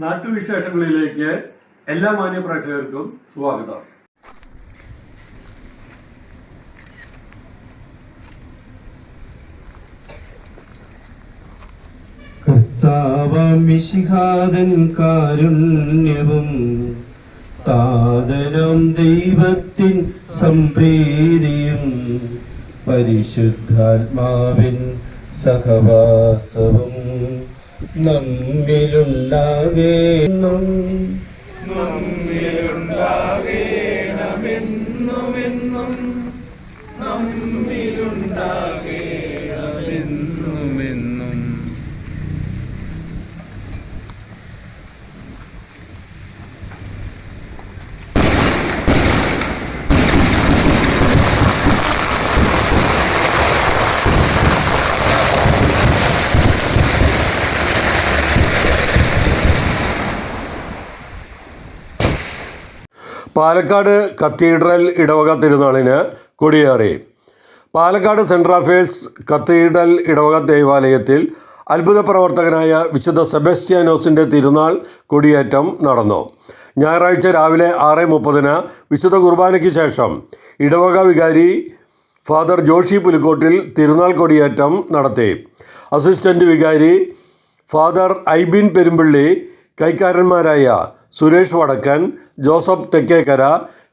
നാട്ടുവിശേഷങ്ങളിലേക്ക് എല്ലാ മാന്യപ്രേക്ഷകർക്കും സ്വാഗതം. കർത്താവാം കാരുണ്യവും താതനം ദൈവത്തിൻ സംപ്രീതിയും പരിശുദ്ധാത്മാവിൻ സഹവാസവും നമ്മിലുണ്ടാകേണം പാലക്കാട് കത്തീഡ്രൽ ഇടവക തിരുനാളിന് കൊടിയേറി. പാലക്കാട് സെൻട്രൽ അഫയേഴ്സ് കത്തീഡ്രൽ ഇടവക ദേവാലയത്തിൽ അത്ഭുത പ്രവർത്തകനായ വിശുദ്ധ സെബസ്റ്റ്യാനോസിന്റെ തിരുനാൾ കൊടിയേറ്റം നടന്നു. ഞായറാഴ്ച രാവിലെ ആറ് മുപ്പതിന് വിശുദ്ധ കുർബാനയ്ക്ക് ശേഷം ഇടവക വികാരി ഫാദർ ജോഷി പുലിക്കോട്ടിൽ തിരുനാൾ കൊടിയേറ്റം നടത്തി. അസിസ്റ്റന്റ് വികാരി ഫാദർ ഐബിൻ പെരുമ്പള്ളി കൈക്കാരന്മാരായ സുരേഷ് വടക്കൻ ജോസഫ് തെക്കേക്കര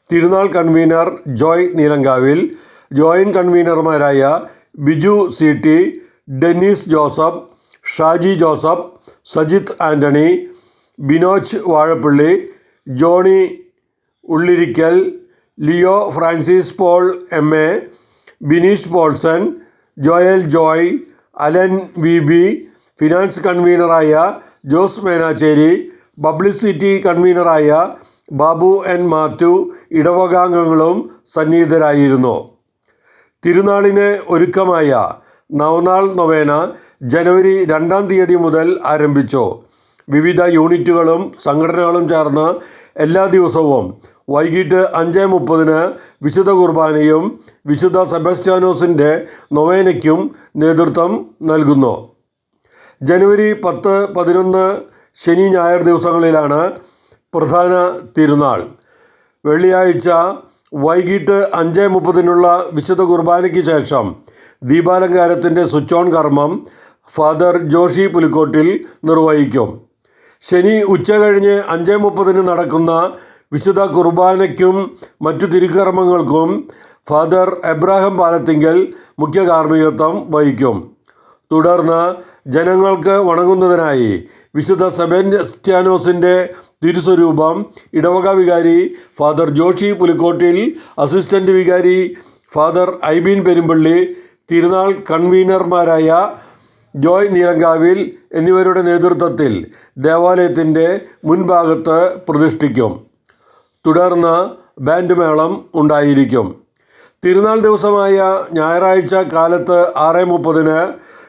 തിരുനാൾ convener Joy Neelankavil joint കൺവീനർമാരായ Biju C T Dennis Joseph Shaji Joseph Sajith Antony Binoj Vazhappilly Johny Ullirikkal Leo Francis Paul M A Bineesh Paulson Joel Joy Alan V B finance കൺവീനറായ Jose Menachery publicity കൺവീനറായ Babu N Mathew ഇടവകാംഗങ്ങളും സന്നിഹിതരായിരുന്നു. തിരുനാളിന് ഒരുക്കമായ നവനാൾ നൊവേന ജനുവരി രണ്ടാം തീയതി മുതൽ ആരംഭിച്ചു. വിവിധ യൂണിറ്റുകളും സംഘടനകളും ചേർന്ന് എല്ലാ ദിവസവും വൈകിട്ട് അഞ്ച് മുപ്പതിന് വിശുദ്ധ കുർബാനയും വിശുദ്ധ സെബസ്റ്റ്യാനോസിന്റെ നൊവേനയ്ക്കും നേതൃത്വം നൽകുന്നു. ജനുവരി പത്ത് പതിനൊന്ന് ശനി ഞായർ ദിവസങ്ങളിലാണ് പ്രധാന തിരുനാൾ. വെള്ളിയാഴ്ച വൈകിട്ട് അഞ്ച് മുപ്പതിനുള്ള വിശുദ്ധ കുർബാനയ്ക്ക് ശേഷം ദീപാലങ്കാരത്തിന്റെ സ്വിച്ച് ഓൺ കർമ്മം ഫാദർ ജോഷി പുലിക്കോട്ടിൽ നിർവഹിക്കും. ശനി ഉച്ച കഴിഞ്ഞ് അഞ്ച് മുപ്പതിന് നടക്കുന്ന വിശുദ്ധ കുർബാനയ്ക്കും മറ്റു തിരുക്കർമ്മങ്ങൾക്കും ഫാദർ എബ്രാഹിം പാലത്തിങ്കൽ മുഖ്യ കാർമ്മികത്വം വഹിക്കും. തുടർന്ന് ജനങ്ങൾക്ക് വണങ്ങുന്നതിനായി വിശുദ്ധ സെബസ്റ്റ്യാനോസിന്റെ തിരുസ്വരൂപം. ഇടവക വികാരി ഫാദർ ജോഷി പുലിക്കോട്ടിൽ അസിസ്റ്റന്റ് വികാരി ഫാദർ ഐബീൻ പെരുമ്പള്ളി തിരുനാൾ കൺവീനർമാരായ ജോയ് നീലങ്കാവിൽ എന്നിവരുടെ നേതൃത്വത്തിൽ ദേവാലയത്തിന്റെ മുൻഭാഗത്ത് പ്രതിഷ്ഠിക്കും. തുടർന്ന് ബാൻഡ് മേളം ഉണ്ടായിരിക്കും. തിരുനാൾ ദിവസമായ ഞായറാഴ്ച കാലത്ത് ആറ് മുപ്പതിന്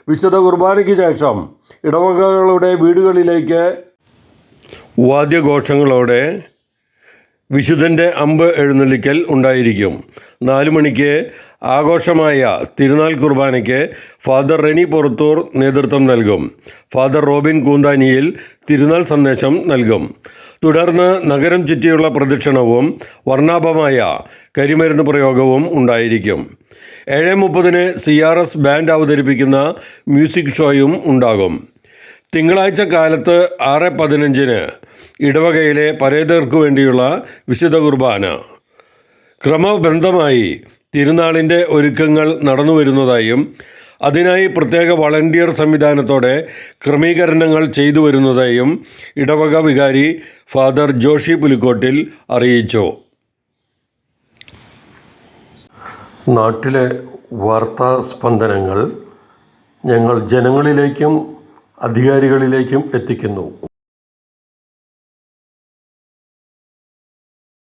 വിശുദ്ധ കുർബാനയ്ക്ക് ശേഷം ഇടവകകളുടെ വീടുകളിലേക്ക് വാദ്യഘോഷങ്ങളോടെ വിശുദ്ധന്റെ അമ്പ് എഴുന്നള്ളിക്കൽ ഉണ്ടായിരിക്കും. നാലു മണിക്ക് ആഘോഷമായ തിരുനാൾ കുർബാനയ്ക്ക് ഫാദർ റെനി പുറത്തൂർ നേതൃത്വം നൽകും. ഫാദർ റോബിൻ കൂന്താനിയിൽ തിരുനാൾ സന്ദേശം നൽകും. തുടർന്ന് നഗരം ചുറ്റിയുള്ള പ്രദക്ഷിണവും വർണാഭമായ കരിമരുന്ന് പ്രയോഗവും ഉണ്ടായിരിക്കും. ഏഴ് മുപ്പതിന് സി ആർ എസ് ബാൻഡ് അവതരിപ്പിക്കുന്ന മ്യൂസിക് ഷോയും ഉണ്ടാകും. തിങ്കളാഴ്ച കാലത്ത് ആറ് പതിനഞ്ചിന് ഇടവകയിലെ പരേതർക്ക് വേണ്ടിയുള്ള വിശുദ്ധ കുർബാന. ക്രമബന്ധമായി തിരുനാളിന്റെ ഒരുക്കങ്ങൾ നടന്നു വരുന്നതായും അതിനായി പ്രത്യേക വളണ്ടിയർ സംവിധാനത്തോടെ ക്രമീകരണങ്ങൾ ചെയ്തു വരുന്നതായും ഇടവക വികാരി ഫാദർ ജോഷി പുലിക്കോട്ടിൽ അറിയിച്ചു. നാട്ടിലെ വാർത്താ സ്പന്ദനങ്ങൾ ഞങ്ങൾ ജനങ്ങളിലേക്കും അധികാരികളിലേക്കും എത്തിക്കുന്നു.